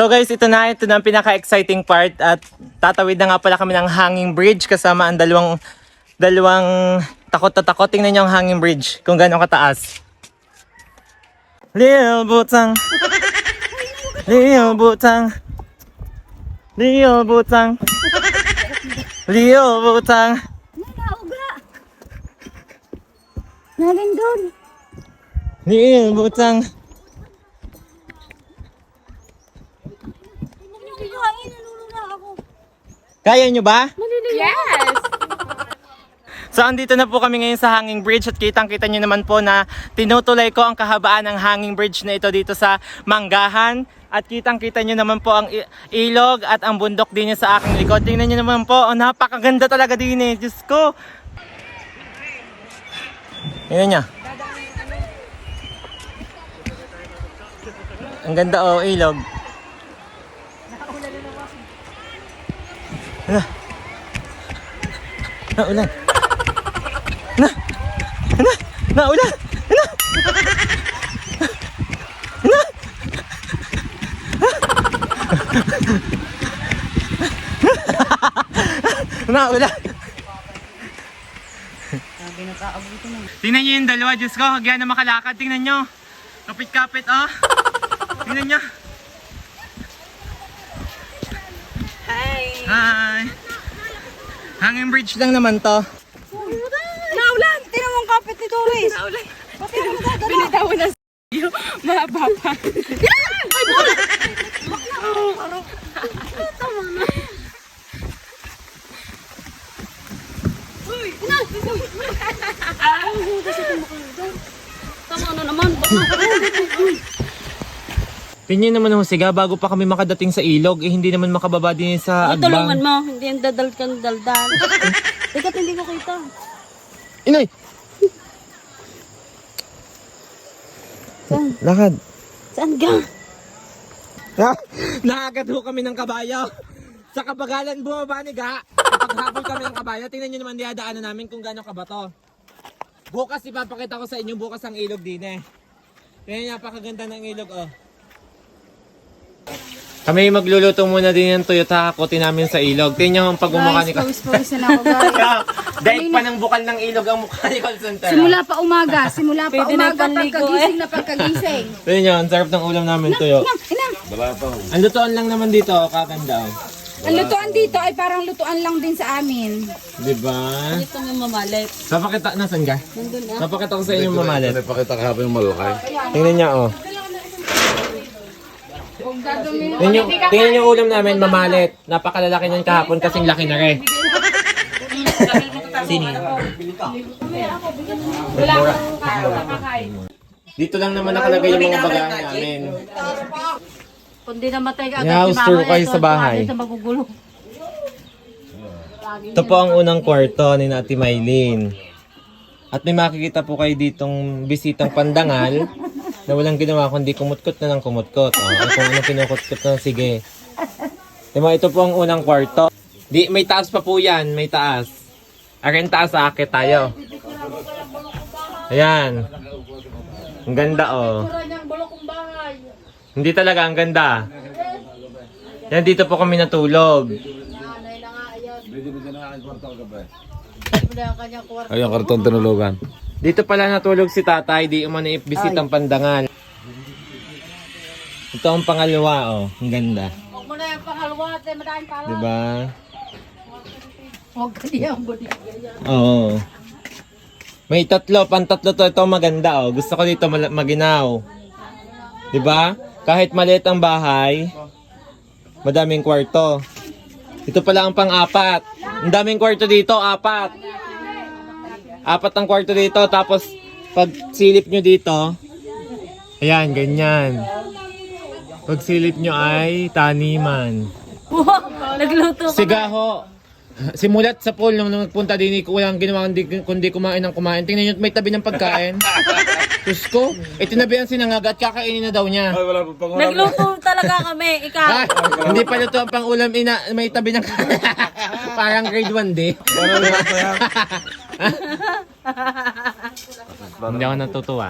So guys, ito na, ito na ang pinaka-exciting part at tatawid na nga pala kami ng hanging bridge kasama ang dalawang dalawang takot na takot. Tingnan niyo ang hanging bridge kung gaano kataas. Lil Butang Lil Butang Lil Butang Lil Butang Nauga! Nalindol! Lil Butang Huwag niyo kikain, nalulula ako. Kaya nyo ba? Yes! So andito na po kami ngayon sa Hanging Bridge at kitang-kita nyo naman po na tinutuloy ko ang kahabaan ng Hanging Bridge na ito dito sa Manggahan. At kitang-kita nyo naman po ang ilog at ang bundok din sa aking likod. Tingnan nyo naman po, oh, napakaganda talaga din eh. Diyos ko. Tingnan nyo. Ang ganda oh, ilog. Ano? Naulan. Na! Na! Naulan! Na! Na! Naulan! Tingnan nyo yung dalawa, Diyos ko, hagyan na makalakad. Tingnan nyo. Kapit-kapit, oh. Tingnan nyo. Hi! Hanging bridge lang naman to. Naulan! Tinan mo ang kapit ni Doris! Naulan! Pati ako nadadala! Binitawan na sa'yo. Mahaba pa. Ay, bola! Tama na. Uy! Ina! Ay, kasi tumakal Tama na naman. Baka Tingnan naman ang siga bago pa kami makadating sa ilog, eh hindi naman makababa din sa Tulungan agbang. mo, hindi yung dadal kang daldal. Teka, hindi ko kita. Inay! Saan? Lakad. Saan ka? Ha? Nakagad ho kami ng kabayo. Sa kabagalan bumaba ni Ga. Kapag habol kami ng kabayo, tingnan nyo naman diadaanan namin kung gaano kabato. Bukas ipapakita ko sa inyo bukas ang ilog din eh. Nyo, napakaganda ng ilog oh. Kami magluluto muna din ng tuyo takakotin namin sa ilog. Tingnan nyo ang pagmumukha ni Ka. pawis-pawisan ako guys. Dahil pa ng bukal ng ilog ang mukha ni call center. Simula pa umaga, simula pa Pwede na umaga, panligo, pagkagising na pagkagising. Tingnan nyo, ang sarap ng ulam namin tuyo. Ina, Ang lutoan lang naman dito, oh, kakanda oh. ang lutuan dito ay parang lutuan lang din sa amin. Diba? Ito nga mamalit. Papakita, nasan ka? Nandun ah. Papakita ko sa inyo mamalit. Napakita kahapon yung malaki. Tingnan niya, oh. Tingnan niyo, tingnan niyo ulam namin, mamalit. Napakalalaki niyan kahapon kasing laki na rin. Sini. Dito lang naman nakalagay yung mga bagahe namin. Kundi namatay ka agad si stir mama. kayo sa bahay. Magugulo. Ito po ang unang kwarto ni Ate Maylin. At may makikita po kayo ditong bisitang pandangal na walang ginawa kundi kumutkot na ng kumutkot. Oh, kung ano kinukutkot na, sige. Diba, ito po ang unang kwarto. Di, may taas pa po yan, may taas. Akin taas, akit tayo. Ayan. Ang ganda, oh. Hindi talaga, ang ganda. Yan, dito po kami natulog. Ayun, karton tinulugan. Dito pala natulog si tatay, di umano ibisit ang pandangal. Ito ang pangalawa, oh. Ang ganda. Huwag mo na yung pangalawa. At madaming pala. Diba? Huwag ka niyang. Oo. May tatlo, pantatlo to. Ito maganda, oh. Gusto ko dito maginaw. Diba? Kahit maliit ang bahay, madaming kwarto. Ito pala ang pang-apat. Ang daming kwarto dito, apat. Apat ang kwarto dito, tapos pag silip nyo dito, ayan, ganyan. Pag silip nyo ay taniman. Nagluto ka. Sigaho. Simulat sa pool nung, nung nagpunta din ko walang ginawa kundi, kundi kumain ng kumain. Tingnan nyo, may tabi ng pagkain. Diyos ko, eh tinabihan sinangag at kakainin na daw niya. Ay, wala pa pang Nagluto talaga kami. Ikaw. Hindi pa luto ang pang-ulam ina, may tabi ng parang grade 1 day. hindi ako natutuwa.